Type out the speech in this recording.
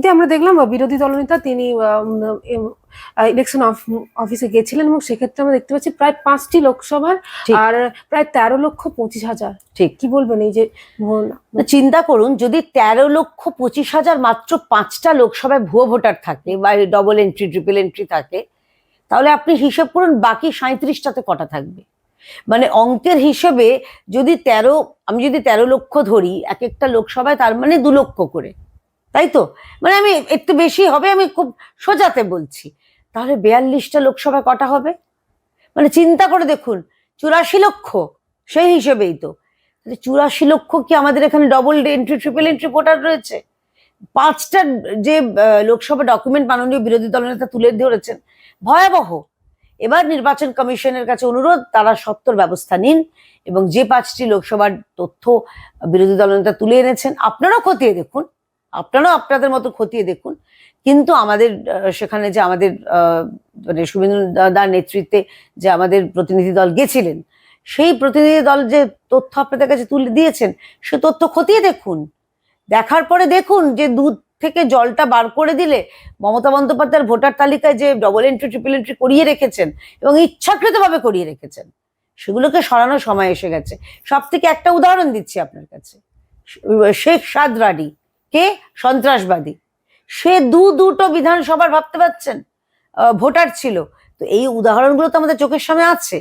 দিয়ে আমরা দেখলাম বিরোধী দলনেতা তিনি ইলেকশন অফিসে গেছিলেন এবং সেক্ষেত্রে আমরা দেখতে পাচ্ছি প্রায় পাঁচটি লোকসভার আর প্রায় তেরো লক্ষ পঁচিশ হাজার। ঠিক। কি বলবেন এই যে চিন্তা করুন যদি তেরো লক্ষ পঁচিশ হাজার মাত্র পাঁচটা লোকসভায় ভুয়ো ভোটার থাকে বা ডবল এন্ট্রি ট্রিপল এন্ট্রি থাকে তাহলে আপনি হিসেব করুন বাকি সাঁত্রিশটাতে কটা থাকবে। মানে অঙ্কের হিসেবে যদি তেরো আমি যদি তেরো লক্ষ ধরি এক একটা লোকসভায় তার মানে দু লক্ষ করে। তাই তো? মানে আমি একটু বেশি হবে, আমি খুব সোজাতে বলছি। তাহলে বিয়াল্লিশটা লোকসভা কটা হবে? মানে চিন্তা করে দেখুন, চুরাশি লক্ষ, সেই হিসেবেই তো। চুরাশি লক্ষ কি আমাদের এখানে double entry triple entry voter রয়েছে? পাঁচটা যে লোকসভা ডকুমেন্ট মাননীয় বিরোধী দলনেতা তুলে ধরেছেন, ভয়াবহ। এবার নির্বাচন কমিশনের কাছে অনুরোধ, তারা সত্তর ব্যবস্থা নিন এবং যে পাঁচটি লোকসভার তথ্য বিরোধী দলনেতা তুলে এনেছেন, আপনারাও খতিয়ে দেখুন। আপনারাও আপনাদের মতো খতিয়ে দেখুন। কিন্তু আমাদের সেখানে যে আমাদের মানে শুভেন্দু দাদার নেতৃত্বে যে আমাদের প্রতিনিধি দল গেছিলেন, সেই প্রতিনিধি দল যে তথ্য আপনাদের কাছে তুলে দিয়েছেন, সে তথ্য খতিয়ে দেখুন। দেখার পরে দেখুন যে দুধ থেকে জলটা বার করে দিলে মমতা বন্দ্যোপাধ্যায়ের ভোটার তালিকায় যে ডবল এন্ট্রি ট্রিপল এন্ট্রি করিয়ে রেখেছেন এবং ইচ্ছাকৃতভাবে করিয়ে রেখেছেন, সেগুলোকে সরানোর সময় এসে গেছে। সব থেকে একটা উদাহরণ দিচ্ছি আপনার কাছে। শেখ সাদ রাডি কে? সন্ত্রাসবাদী। সে দু দুটো বিধানসভার ভাবতে পারছেন? ভোটার ছিল। তো এই উদাহরণগুলো তো আমাদের চোখের সামনে আছে।